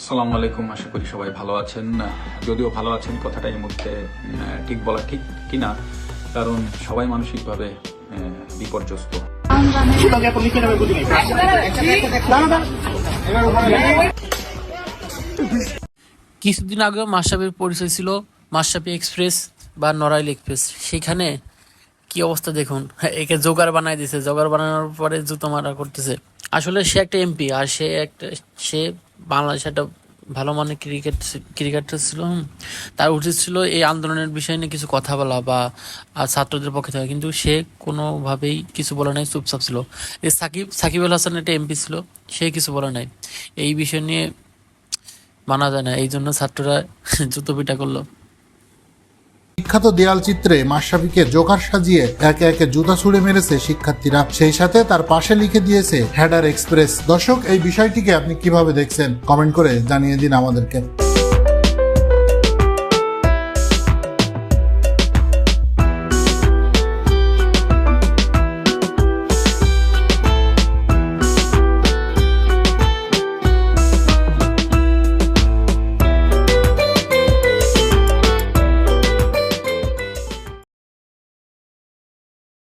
আসসালামু আলাইকুম, আশা করি সবাই ভালো আছেন। যদিও ভালো আছেন, কথাটা এই মুহূর্তে ঠিক বলা ঠিক কিনা, কারণ সবাই মানসিকভাবে বিপর্যস্ত। কিছুদিন আগেও মাসাবের পরিচয় ছিল মাসাবি এক্সপ্রেস বা নড়াইল এক্সপ্রেস। সেখানে কি অবস্থা দেখুন? একে জোগাড় বানাই দিছে, জোগাড় বানানোর পরে জুতো মারা করতেছে। আসলে সে একটা এমপি, আর সে একটা, সে বাংলাদেশে একটা ভালো মানের ক্রিকেট ক্রিকেটার ছিল। তার উচিত ছিল এই আন্দোলনের বিষয় নিয়ে কিছু কথা বলা বা আর ছাত্রদের পক্ষে থাকা। কিন্তু সে কোনোভাবেই কিছু বলে নাই, চুপচাপ ছিল। এই সাকিব, সাকিবুল হাসান একটা এমপি ছিল, সে কিছু বলে নাই। এই বিষয় নিয়ে মানা যায় না। এই জন্য ছাত্ররা জুতো পিটা করল। বিখ্যাত দেয়াল চিত্রে মাশরাফিকে জোকার সাজিয়ে একে একে জুতা ছুড়ে মেরেছে শিক্ষার্থীরা। সেই সাথে তার পাশে লিখে দিয়েছে, হ্যাডার এক্সপ্রেস। দর্শক, এই বিষয়টিকে আপনি কীভাবে দেখছেন? কমেন্ট করে জানিয়ে দিন আমাদেরকে।